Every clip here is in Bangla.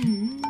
গ্রাম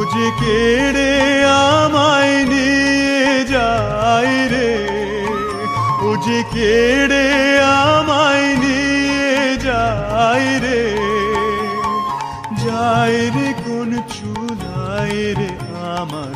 যে কেড়ে আমায় নিয়ে যায় রে। যে কেড়ে আমায় নিয়ে যায় রে। যায় রে কোন চুলাই রে আমার।